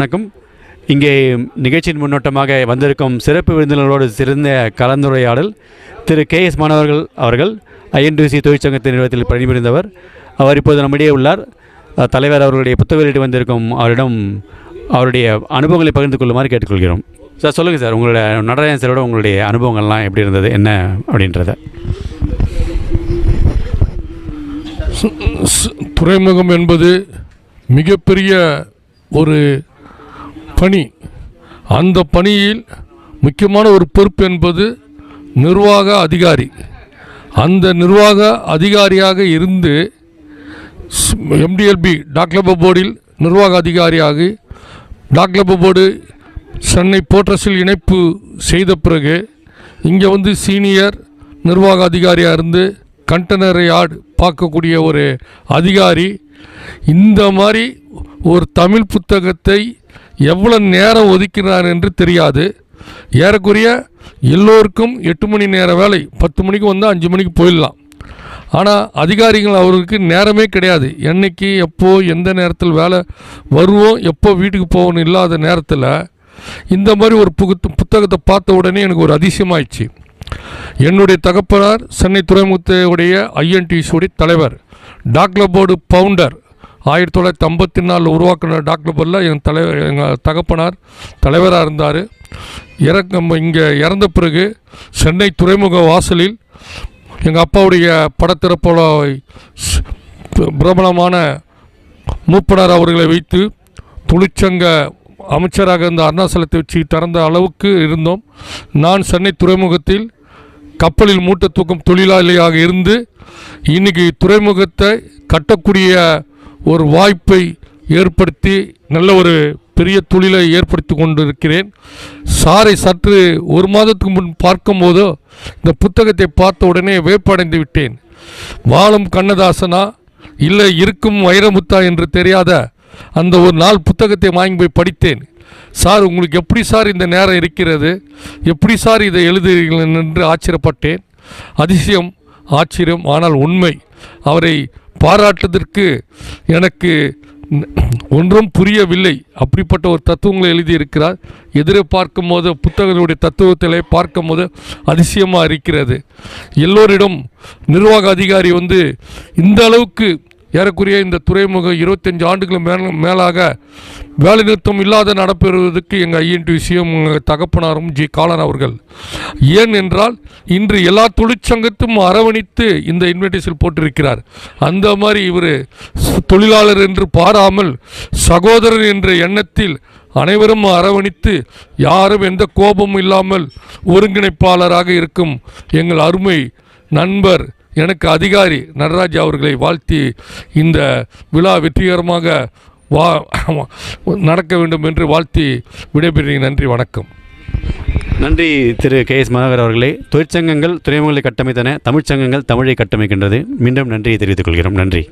வணக்கம். இங்கே நிகழ்ச்சியின் முன்னோட்டமாக வந்திருக்கும் சிறப்பு விருந்தினர்களோடு சிறந்த கலந்துரையாடல் திரு கே எஸ் மாணவர்கள் அவர்கள் ஐஎன்டிசி தொழிற்சங்கத்தின் நிறுவனத்தில் பணிபுரிந்தவர். அவர் இப்போது நம்மிடையே உள்ளார். தலைவர் அவர்களுடைய புத்தக வெளியிட்டு வந்திருக்கும் அவரிடம் அவருடைய அனுபவங்களை பகிர்ந்து கொள்ளுமாறு கேட்டுக்கொள்கிறோம். சார் சொல்லுங்கள் சார் உங்களுடைய நடராஜன் சாரோட உங்களுடைய அனுபவங்கள்லாம் எப்படி இருந்தது என்ன அப்படின்றத. துறைமுகம் என்பது மிகப்பெரிய ஒரு பணி. அந்த பணியில் முக்கியமான ஒரு பொறுப்பு என்பது நிர்வாக அதிகாரி. அந்த நிர்வாக அதிகாரியாக இருந்து எம்டிஎல்பி டாக்லப போர்டில் நிர்வாக அதிகாரியாகி டாக்லப போர்டு சென்னை போர்ட்ரஸில் இணைப்பு செய்த பிறகு இங்கே வந்து சீனியர் நிர்வாக அதிகாரியாக இருந்து கண்டெய்னர் யார்டு பார்க்கக்கூடிய ஒரு அதிகாரி. இந்த மாதிரி ஒரு தமிழ் புத்தகத்தை எவ்வளோ நேரம் ஒதுக்கினார் என்று தெரியாது. ஏறக்குறைய எல்லோருக்கும் எட்டு மணி நேர வேலை பத்து மணிக்கு வந்தால் அஞ்சு மணிக்கு போயிடலாம். ஆனால் அதிகாரிகள் அவருக்கு நேரமே கிடையாது. என்னைக்கு எப்போ எந்த நேரத்தில் வேலை வருவோம் எப்போ வீட்டுக்கு போகணும் இல்லாத நேரத்தில் இந்த மாதிரி ஒரு புகுத்து புத்தகத்தை பார்த்த உடனே எனக்கு ஒரு அதிசயமாயிடுச்சு. என்னுடைய தகப்பனார் சென்னை துறைமுகத்துடைய ஐஎன்டிசியுடைய தலைவர் டாக்லபோர்டு பவுண்டர் ஆயிரத்தி தொள்ளாயிரத்தி ஐம்பத்தி நாலில் உருவாக்கின டாக்டர் பல்ல என் தலைவர் எங்கள் தகப்பனார் தலைவராக இருந்தார். இறக்க இங்கே இறந்த பிறகு சென்னை துறைமுக வாசலில் எங்கள் அப்பாவுடைய படத்திறப்போல பிரபலமான மூப்பனார் அவர்களை வைத்து தொழிற்சங்க அமைச்சராக இருந்த அருணாசலத்தை வச்சு திறந்த அளவுக்கு இருந்தோம். நான் சென்னை துறைமுகத்தில் கப்பலில் மூட்டை தூக்கும் தொழிலாளியாக இருந்து இன்னைக்கு துறைமுகத்தை கட்டக்கூடிய ஒரு வாய்ப்பை ஏற்படுத்தி நல்ல ஒரு பெரிய தொழிலை ஏற்படுத்தி கொண்டிருக்கிறேன். சாரை சற்று ஒரு மாதத்துக்கு முன் பார்க்கும்போதோ இந்த புத்தகத்தை பார்த்த உடனே வேப்படைந்து விட்டேன். வாழும் கண்ணதாசனா? இல்லை இருக்கும் வைரமுத்தா என்று தெரியாத அந்த ஒரு நாள் புத்தகத்தை வாங்கி போய் படித்தேன். சார் உங்களுக்கு எப்படி சார் இந்த நேரம் இருக்கிறது? எப்படி சார் இதை எழுதுகிறீர்கள்? என்று ஆச்சரியப்பட்டேன். அதிசயம் ஆச்சரியம் ஆனால் உண்மை. அவரை பாராட்டுவதற்கு எனக்கு ஒன்றும் புரியவில்லை. அப்படிப்பட்ட ஒரு தத்துவங்களை எழுதியிருக்கிறார். எதிரே பார்க்கும்போது புத்தகங்களுடைய தத்துவத்திலே பார்க்கும்போது அதிசயமாக இருக்கிறது. எல்லோரிடம் நிர்வாக அதிகாரி வந்து இந்த அளவுக்கு ஏறக்குறைய இந்த துறைமுகம் இருபத்தஞ்சு ஆண்டுகள் மேல மேலாக வேலைநிறுத்தம் இல்லாத நடைபெறுவதற்கு எங்கள் ஐஎன்டிசியும் எங்கள் தகப்பனாரும் ஜி காலன் அவர்கள். ஏன் என்றால் இன்று எல்லா தொழிற்சங்கத்தும் அரவணித்து இந்த இன்விடேஷன் போட்டிருக்கிறார். அந்த மாதிரி இவர் தொழிலாளர் என்று பாராமல் சகோதரர் என்ற எண்ணத்தில் அனைவரும் அரவணித்து யாரும் எந்த கோபமும் இல்லாமல் ஒருங்கிணைப்பாளராக இருக்கும் எங்கள் அருமை நண்பர் எனக்கு அதிகாரி நடராஜ் அவர்களை வாழ்த்தி இந்த விழா வெற்றிகரமாக வா நடக்க வேண்டும் என்று வாழ்த்தி விடைபெறுகிறேன். நன்றி வணக்கம். நன்றி திரு கே எஸ் மாணவர் அவர்களே. தொழிற்சங்கங்கள் துறைமுகங்களை கட்டமைத்தன தமிழ்ச்சங்கங்கள் தமிழை கட்டமைக்கின்றது. மீண்டும் நன்றியை தெரிவித்துக் கொள்கிறோம். நன்றி.